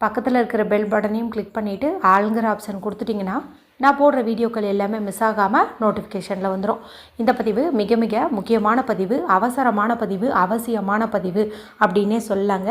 பக்கத்தில் இருக்கிற பெல் பட்டனையும் கிளிக் பண்ணிவிட்டு ஆளுங்கிற ஆப்ஷன் கொடுத்துட்டிங்கன்னா நான் போடுற வீடியோக்கள் எல்லாமே மிஸ் ஆகாமல் நோட்டிஃபிகேஷனில் வந்துடும் இந்த பதிவு மிக மிக முக்கியமான பதிவு அவசரமான பதிவு அவசியமான பதிவு அப்படின்னே சொல்லலாங்க.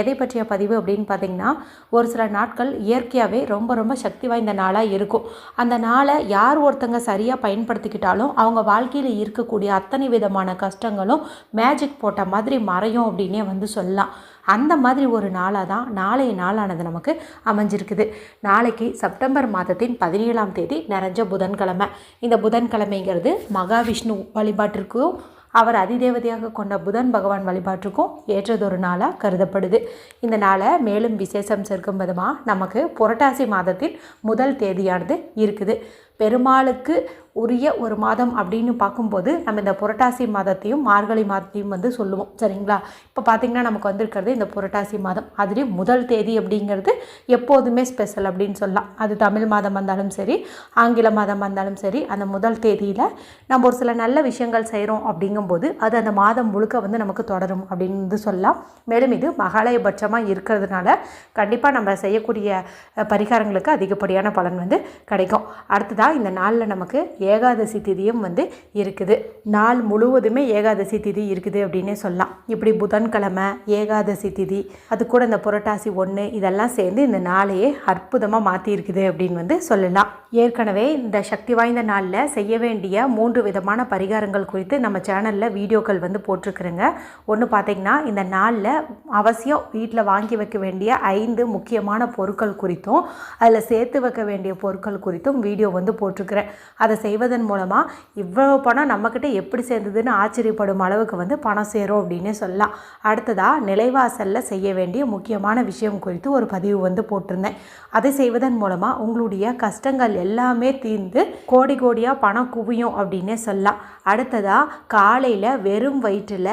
எதை பற்றிய பதிவு அப்படின்னு பார்த்தீங்கன்னா ஒரு சில நாட்கள் இயற்கையாகவே ரொம்ப ரொம்ப சக்தி வாய்ந்த நாளாக இருக்கும். அந்த நாளை யார் ஒருத்தங்க சரியாக பயன்படுத்திக்கிட்டாலும் அவங்க வாழ்க்கையில் இருக்கக்கூடிய அத்தனை விதமான கஷ்டங்களும் மேஜிக் போட்ட மாதிரி மறையும் அப்படின்னே வந்து சொல்லலாம். அந்த மாதிரி ஒரு நாளாக தான் நாளைய நாளானது நமக்கு அமைஞ்சிருக்குது. நாளைக்கு செப்டம்பர் மாதத்தின் பதினேழாம் தேதி நிறைஞ்ச புதன்கிழமை. இந்த புதன்கிழமைங்கிறது மகாவிஷ்ணு வழிபாட்டிற்கும் அவர் அதிதேவதையாக கொண்ட புதன் பகவான் வழிபாட்டுக்கும் ஏற்றதொரு நாளாக கருதப்படுது. இந்த நாளை மேலும் விசேஷம் சேர்க்கும் விதமாக நமக்கு புரட்டாசி மாதத்தின் முதல் தேதியானது இருக்குது. பெருமாளுக்கு உரிய ஒரு மாதம் அப்படின்னு பார்க்கும்போது நம்ம இந்த புரட்டாசி மாதத்தையும் மார்கழி மாதத்தையும் வந்து சொல்லுவோம். சரிங்களா? இப்போ பார்த்திங்கன்னா நமக்கு வந்திருக்கிறது இந்த புரட்டாசி மாதம். அதுலேயும் முதல் தேதி அப்படிங்கிறது எப்போதுமே ஸ்பெஷல் அப்படின்னு சொல்லலாம். அது தமிழ் மாதம் வந்தாலும் சரி ஆங்கில மாதம் வந்தாலும் சரி அந்த முதல் தேதியில் நம்ம ஒரு சில நல்ல விஷயங்கள் செய்கிறோம் அப்படிங்கும்போது அது அந்த மாதம் முழுக்க வந்து நமக்கு தொடரும் அப்படின்னு வந்து சொல்லலாம். மேலும் இது மகாலயபட்சமாக இருக்கிறதுனால கண்டிப்பாக நம்ம செய்யக்கூடிய பரிகாரங்களுக்கு அதிகப்படியான பலன் வந்து கிடைக்கும். அடுத்ததாக இந்த நாளில் நமக்கு ஏகாதசி திதியும் வந்து இருக்குது. நாள் முழுவதுமே ஏகாதசி திதி இருக்குது அப்படின்னே சொல்லலாம். இப்படி புதன்கிழமை ஏகாதசி திதி அது கூட இந்த புரட்டாசி ஒன்று இதெல்லாம் சேர்ந்து இந்த நாளையே அற்புதமாக மாற்றி இருக்குது அப்படின்னு வந்து சொல்லலாம். ஏற்கனவே இந்த சக்தி வாய்ந்த நாளில் செய்ய வேண்டிய மூன்று விதமான பரிகாரங்கள் குறித்து நம்ம சேனலில் வீடியோக்கள் வந்து போட்டிருக்கிறேங்க. ஒன்று பார்த்தீங்கன்னா இந்த நாளில் அவசியம் வீட்டில் வாங்கி வைக்க வேண்டிய ஐந்து முக்கியமான பொருட்கள் குறித்தும் அதில் சேர்த்து வைக்க வேண்டிய பொருட்கள் குறித்தும் வீடியோ வந்து போட்டிருக்கிறேன். அதை செய்வதன் மூலமாக இவ்வளோ பணம் நம்மக்கிட்ட எப்படி சேர்ந்ததுன்னு ஆச்சரியப்படும் அளவுக்கு வந்து பணம் சேரும் அப்படின்னே சொல்லலாம். அடுத்ததாக நிலைவாசலில் செய்ய வேண்டிய முக்கியமான விஷயம் குறித்து ஒரு பதிவு வந்து போட்டிருந்தேன். அதை செய்வதன் மூலமாக உங்களுடைய கஷ்டங்கள் எல்லாமே தீர்ந்து கோடி கோடியாக பணம் குவியும் அப்படின்னே சொல்லலாம். அடுத்ததாக காலையில் வெறும் வயிற்றில்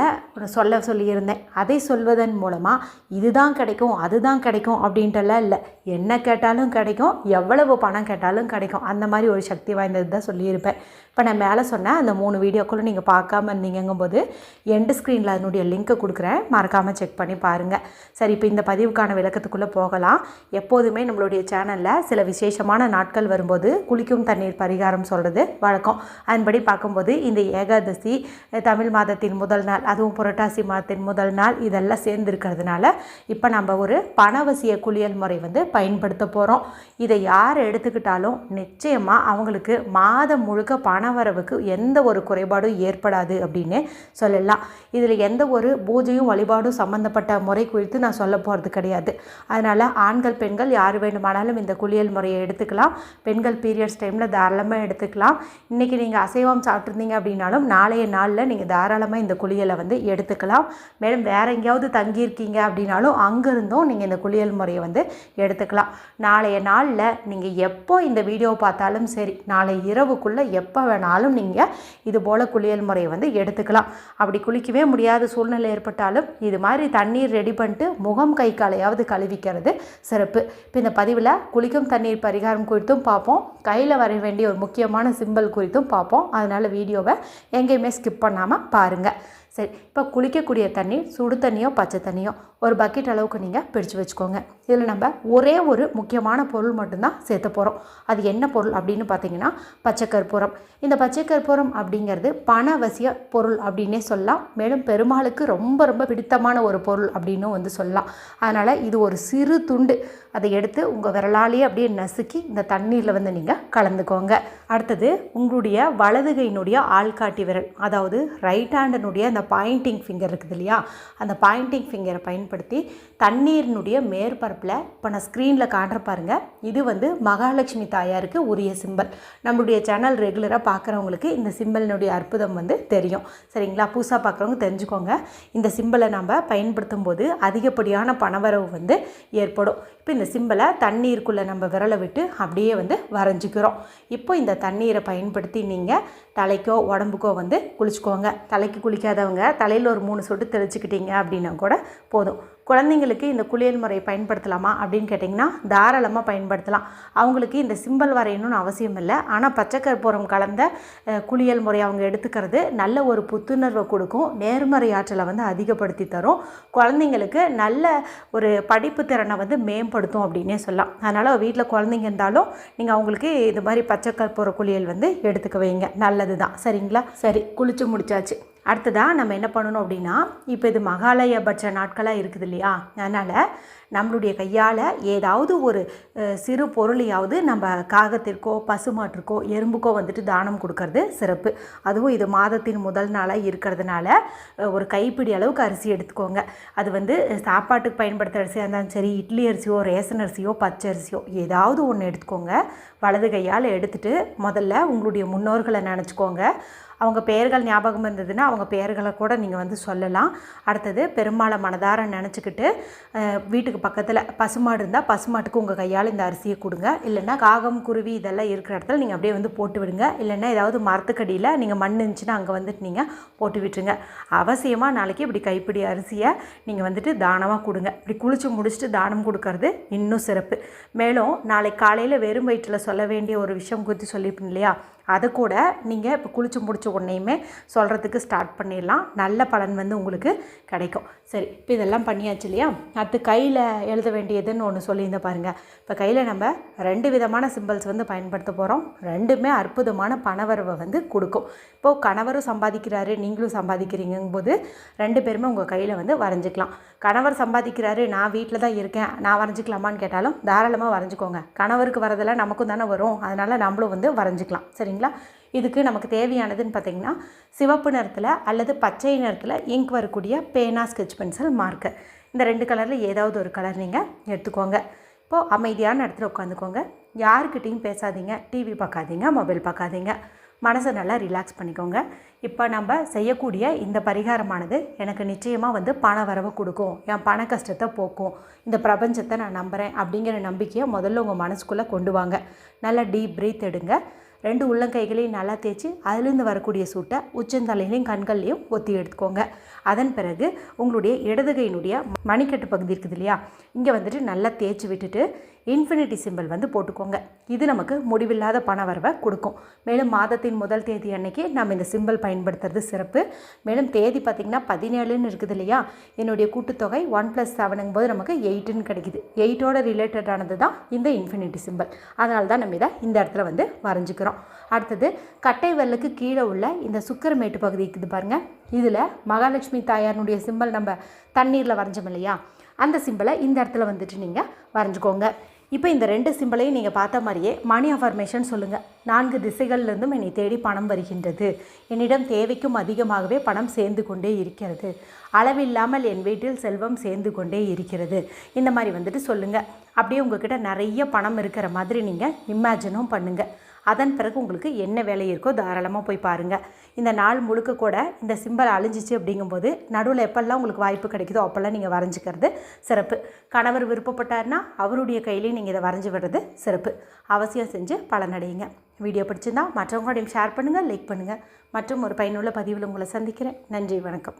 சொல்ல சொல்லியிருந்தேன். அதை சொல்வதன் மூலமாக இதுதான் கிடைக்கும் அதுதான் கிடைக்கும் அப்படின்ட்டுலாம் இல்லை. என்ன கேட்டாலும் கிடைக்கும் எவ்வளவு பணம் கேட்டாலும் கிடைக்கும். அந்த மாதிரி ஒரு சக்தி வாய்ந்தது தான் சொல்லியிருப்பேன். இப்போ நான் மேலே சொன்னேன் அந்த மூணு வீடியோக்குள்ளே நீங்கள் பார்க்காம இருந்தீங்கும்போது எண்டு ஸ்க்ரீனில் அதனுடைய லிங்க்கை கொடுக்குறேன். மறக்காமல் செக் பண்ணி பாருங்கள் சரி இப்போ இந்த பதிவுக்கான விளக்கத்துக்குள்ளே போகலாம். எப்போதுமே நம்மளுடைய சேனலில் சில விசேஷமான நாட்கள் வரும்போது குளிக்கும் தண்ணீர் பரிகாரம் சொல்கிறது வழக்கம். அதன்படி பார்க்கும்போது இந்த ஏகாதசி தமிழ் மாதத்தின் முதல் நாள் அதுவும் புரட்டாசி மாதத்தின் முதல் நாள் இதெல்லாம் சேர்ந்துருக்கிறதுனால இப்போ நம்ம ஒரு பணவசிய குளியல் முறை வந்து பயன்படுத்த போகிறோம் இதை யார் எடுத்துக்கிட்டாலும் நிச்சயமாக அவங்களுக்கு மாதம் முழுக்க பணவரவுக்கு எந்த ஒரு குறைபாடும் ஏற்படாது அப்படின்னு சொல்லலாம். இதில் எந்த ஒரு பூஜையும் வழிபாடும் சம்மந்தப்பட்ட முறை குறித்து நான் சொல்ல போகிறது கிடையாது. அதனால் ஆண்கள் பெண்கள் யார் வேண்டுமானாலும் இந்த குளியல் முறையை எடுத்துக்கலாம். பெண்கள் பீரியட்ஸ் டைமில் தாராளமாக எடுத்துக்கலாம். இன்றைக்கி நீங்கள் அசைவம் சாப்பிட்ருந்தீங்க அப்படின்னாலும் நாளைய நாளில் நீங்கள் தாராளமாக இந்த குளியலை வந்து எடுத்துக்கலாம். மேலும் வேறு எங்கேயாவது தங்கியிருக்கீங்க அப்படின்னாலும் அங்கேருந்தும் நீங்கள் இந்த குளியல் முறையை வந்து எடுத்துக்கலாம். நாளைய நாளில் நீங்கள் எப்போ இந்த வீடியோ பார்த்தாலும் சரி நாளை இரவுக்குள்ளே எப்போ வேணாலும் நீங்கள் இது போல் குளியல் முறையை வந்து எடுத்துக்கலாம். அப்படி குளிக்கவே முடியாத சூழ்நிலை ஏற்பட்டாலும் இது மாதிரி தண்ணீர் ரெடி பண்ணிட்டு முகம் கை காலையாவது கழுவிக்கிறது சிறப்பு. இப்போ இந்த பதிவில் குளிக்கும் தண்ணீர் பரிகாரம் குறித்தும் பார்ப்போம். கையில் வர வேண்டிய ஒரு முக்கியமான சிம்பல் குறித்தும் பார்ப்போம். அதனால் வீடியோவை எங்கேயுமே ஸ்கிப் பண்ணாமல் பாருங்கள் சரி இப்போ குளிக்கக்கூடிய தண்ணி சுடு தண்ணியோ பச்சை தண்ணியோ ஒரு பக்கெட் அளவுக்கு நீங்கள் பிடிச்சு வச்சுக்கோங்க. இதில் நம்ம ஒரே ஒரு முக்கியமான பொருள் மட்டும்தான் சேர்த்த போகிறோம் அது என்ன பொருள் அப்படின்னு பார்த்தீங்கன்னா பச்சைக்கற்பூரம் இந்த பச்சைக்கற்பூரம் அப்படிங்கிறது பணவசிய பொருள் அப்படின்னே சொல்லலாம். மேலும் பெருமாளுக்கு ரொம்ப ரொம்ப பிடித்தமான ஒரு பொருள் அப்படின்னும் வந்து சொல்லலாம். அதனால் இது ஒரு சிறு துண்டு. அதை எடுத்து உங்கள் விரலாலேயே அப்படியே நசுக்கி இந்த தண்ணீரில் வந்து நீங்கள் கலந்துக்கோங்க. அடுத்தது உங்களுடைய வலதுகையினுடைய ஆள்காட்டி விரல் அதாவது ரைட் ஹேண்டனுடைய அந்த பாயிண்டிங் ஃபிங்கர் இருக்குது இல்லையா? அந்த பாயிண்டிங் ஃபிங்கரை பயன்படுத்தி தண்ணீரினுடைய மேற்பரப்பில் இப்போ நான் ஸ்க்ரீனில் காட்டுற பாருங்க. இது வந்து மகாலட்சுமி தாயாருக்கு உரிய சிம்பல் நம்மளுடைய சேனல் ரெகுலராக பார்க்குறவங்களுக்கு இந்த சிம்பலினுடைய அற்புதம் வந்து தெரியும். சரிங்களா? புதுசாக பார்க்குறவங்க தெரிஞ்சுக்கோங்க. இந்த சிம்பலை நம்ம பயன்படுத்தும் போது அதிகப்படியான பணவரவு வந்து ஏற்படும். இப்போ இந்த சிம்பலை தண்ணீருக்குள்ளே நம்ம விரலை விட்டு அப்படியே வந்து வரைஞ்சிக்கிறோம். இப்போ இந்த தண்ணீரை பயன்படுத்தி நீங்கள் தலைக்கோ உடம்புக்கோ வந்து குளிச்சுக்கோங்க. தலைக்கு குளிக்காதவங்க தலையில் ஒரு மூணு சொட்டு தெளிச்சுக்கிட்டீங்க அப்படின்னா கூட போதும். குழந்தைங்களுக்கு இந்த குளியல் முறையை பயன்படுத்தலாமா அப்படின்னு கேட்டிங்கன்னா தாராளமாக பயன்படுத்தலாம். அவங்களுக்கு இந்த சிம்பல் வரையணும்னு அவசியம் இல்லை. ஆனால் பச்சை கற்பூரம் கலந்த குளியல் முறை அவங்க எடுத்துக்கிறது நல்ல ஒரு புத்துணர்வை கொடுக்கும். நேர்மறை ஆற்றலை வந்து அதிகப்படுத்தி தரும். குழந்தைங்களுக்கு நல்ல ஒரு படிப்பு திறனை வந்து மேம்படுத்தும் அப்படின்னே சொல்லலாம். அதனால் வீட்டில் குழந்தைங்க இருந்தாலும் நீங்கள் அவங்களுக்கு இது மாதிரி பச்சை கற்பூர குளியல் வந்து எடுத்துக்க வைங்க. நல்லது தான் சரிங்களா? சரி குளிச்சு முடிச்சாச்சு. அடுத்ததாக நம்ம என்ன பண்ணணும் அப்படின்னா இப்போ இது மகாலயபட்ச நாட்களாக இருக்குது இல்லையா? அதனால் நம்மளுடைய கையால் ஏதாவது ஒரு சிறு பொருளையாவது நம்ம காகத்திற்கோ பசுமாட்டிற்கோ எறும்புக்கோ வந்துட்டு தானம் கொடுக்கறது சிறப்பு. அதுவும் இது மாதத்தின் முதல் நாளாக இருக்கிறதுனால ஒரு கைப்பிடி அளவுக்கு அரிசி எடுத்துக்கோங்க. அது வந்து சாப்பாட்டுக்கு பயன்படுத்துகிற அரிசியாக இருந்தாலும் சரி இட்லி அரிசியோ ரேஷன் அரிசியோ பச்சை அரிசியோ ஏதாவது ஒன்று எடுத்துக்கோங்க. வலது கையால் எடுத்துகிட்டு முதல்ல உங்களுடைய முன்னோர்களை நினச்சிக்கோங்க. அவங்க பெயர்கள் ஞாபகம் இருந்ததுன்னா அவங்க பெயர்களை கூட நீங்கள் வந்து சொல்லலாம். அடுத்தது பெருமாளை மனதார நினச்சிக்கிட்டு வீட்டுக்கு பக்கத்தில் பசுமாடு இருந்தால் பசுமாட்டுக்கு உங்கள் கையால் இந்த அரிசியை கொடுங்க. இல்லைன்னா காகம் குருவி இதெல்லாம் இருக்கிற இடத்துல நீங்கள் அப்படியே வந்து போட்டு விடுங்க. இல்லைன்னா ஏதாவது மரத்துக்கடியில் நீங்கள் மண் இருந்துச்சுன்னா அங்கே வந்துட்டு நீங்கள் போட்டு விட்டுருங்க. அவசியமாக நாளைக்கு இப்படி கைப்பிடி அரிசியை நீங்கள் வந்துட்டு தானமாக கொடுங்க. இப்படி குளிச்சு முடிச்சுட்டு தானம் கொடுக்கறது இன்னும் சிறப்பு. மேலும் நாளை காலையில் வெறும் வயிற்றில் சொல்ல வேண்டிய ஒரு விஷயம் குறித்து சொல்லியிருப்பேன் இல்லையா? அதை கூட நீங்கள் இப்போ குளித்து முடிச்ச உடனேயுமே சொல்கிறதுக்கு ஸ்டார்ட் பண்ணிடலாம். நல்ல பலன் வந்து உங்களுக்கு கிடைக்கும். சரி இப்போ இதெல்லாம் பண்ணியாச்சு இல்லையா? அடுத்து கையில் எழுத வேண்டியதுன்னு ஒன்று சொல்லியிருந்தேன் பாருங்கள் இப்போ கையில் நம்ம ரெண்டு விதமான சிம்பிள்ஸ் வந்து பயன்படுத்த போகிறோம் ரெண்டுமே அற்புதமான பணவரவை வந்து கொடுக்கும். இப்போது கணவரும் சம்பாதிக்கிறாரு நீங்களும் சம்பாதிக்கிறீங்கும்போது ரெண்டு பேருமே உங்கள் கையில் வந்து வரைஞ்சிக்கலாம். கணவர் சம்பாதிக்கிறாரு நான் வீட்டில் தான் இருக்கேன் நான் வரைஞ்சிக்கலாமான்னு கேட்டாலும் தாராளமாக வரைஞ்சிக்கோங்க. கணவருக்கு வரதெல்லாம் நமக்கும் தானே வரும். அதனால் நம்மளும் வந்து வரைஞ்சிக்கலாம். சரிங்களா? இதுக்கு நமக்கு தேவையானதுன்னு பார்த்தீங்கன்னா சிவப்பு நிறத்தில் அல்லது பச்சை நிறத்தில் இங்க் வரக்கூடிய பேனா ஸ்கெட்ச் பென்சில் மார்க்கு இந்த ரெண்டு கலரில் ஏதாவது ஒரு கலர் நீங்கள் எடுத்துக்கோங்க. இப்போது அமைதியான இடத்துல உட்காந்துக்கோங்க. யாருக்கிட்டேயும் பேசாதீங்க. டிவி பார்க்காதீங்க மொபைல் பார்க்காதீங்க. மனசை நல்லா ரிலாக்ஸ் பண்ணிக்கோங்க. இப்போ நம்ம செய்யக்கூடிய இந்த பரிகாரமானது எனக்கு நிச்சயமாக வந்து பண வரவை கொடுக்கும். என் பண கஷ்டத்தை போக்கும். இந்த பிரபஞ்சத்தை நான் நம்புகிறேன் அப்படிங்கிற நம்பிக்கையை முதல்ல உங்கள் மனசுக்குள்ளே கொண்டு வாங்க. நல்லா டீப் ப்ரீத் எடுங்க. ரெண்டு உள்ளங்கைகளையும் நல்லா தேய்ச்சி அதிலிருந்து வரக்கூடிய சூட்டை உச்சந்தலையிலையும் கண்கள்லையும் ஒத்தி எடுத்துக்கோங்க. அதன் பிறகு உங்களுடைய இடதுகையினுடைய மணிக்கட்டு பகுதி இருக்குது இல்லையா? இங்கே வந்துட்டு நல்லா தேய்ச்சி விட்டுட்டு இன்ஃபினிட்டி சிம்பிள் வந்து போட்டுக்கோங்க. இது நமக்கு முடிவில்லாத பண வரவை கொடுக்கும். மேலும் மாதத்தின் முதல் தேதி அன்னைக்கு நம்ம இந்த சிம்பிள் பயன்படுத்துறது சிறப்பு. மேலும் தேதி பார்த்திங்கன்னா பதினேழுன்னு இருக்குது இல்லையா? என்னுடைய கூட்டுத்தொகை ஒன் ப்ளஸ் செவனுங்கும் போது நமக்கு எயிட்டுன்னு கிடைக்குது. எயிட்டோட ரிலேட்டடானது தான் இந்த இன்ஃபினிட்டி சிம்பிள் அதனால தான் நம்ம இதை இந்த இடத்துல வந்து வரைஞ்சிக்கிறோம். அடுத்தது கட்டை வெல்லுக்கு கீழே உள்ள இந்த சுக்கரமேட்டு பகுதி இருக்குது பாருங்கள் இதில் மகாலட்சுமி தாயாருடைய சிம்பிள் நம்ம தண்ணீரில் வரைஞ்சோம் இல்லையா? அந்த சிம்பிளை இந்த இடத்துல வந்துட்டு நீங்கள் வரைஞ்சிக்கோங்க. இப்போ இந்த ரெண்டு சிம்பிளையும் நீங்கள் பார்த்த மாதிரியே மணி அஃபர்மேஷன் சொல்லுங்கள் நான்கு திசைகள்லேருந்தும் என்னை தேடி பணம் வருகின்றது. என்னிடம் தேவைக்கும் அதிகமாகவே பணம் சேர்ந்து கொண்டே இருக்கிறது. அளவில்லாமல் என் வீட்டில் செல்வம் சேர்ந்து கொண்டே இருக்கிறது. இந்த மாதிரி வந்துட்டு சொல்லுங்கள் அப்படியே உங்ககிட்ட நிறைய பணம் இருக்கிற மாதிரி நீங்கள் இமேஜினும் பண்ணுங்கள் அதன் பிறகு உங்களுக்கு என்ன வேலை இருக்கோ தாராளமாக போய் பாருங்கள் இந்த நாள் முழுக்க கூட இந்த சிம்பல் அழிஞ்சிச்சு அப்படிங்கும்போது நடுவில் எப்பெல்லாம் உங்களுக்கு வாய்ப்பு கிடைக்குதோ அப்போல்லாம் நீங்கள் வரைஞ்சிக்கிறது சிறப்பு. கணவர் விருப்பப்பட்டார்னா அவருடைய கையிலேயே நீங்கள் இதை வரைஞ்சி விடுறது சிறப்பு. அவசியம் செஞ்சு பலனடையுங்க. வீடியோ பிடிச்சிருந்தா மற்றவங்களோடையும் ஷேர் பண்ணுங்கள் லைக் பண்ணுங்கள் மற்றும் ஒரு பயனுள்ள பதிவில் உங்களை சந்திக்கிறேன். நன்றி வணக்கம்.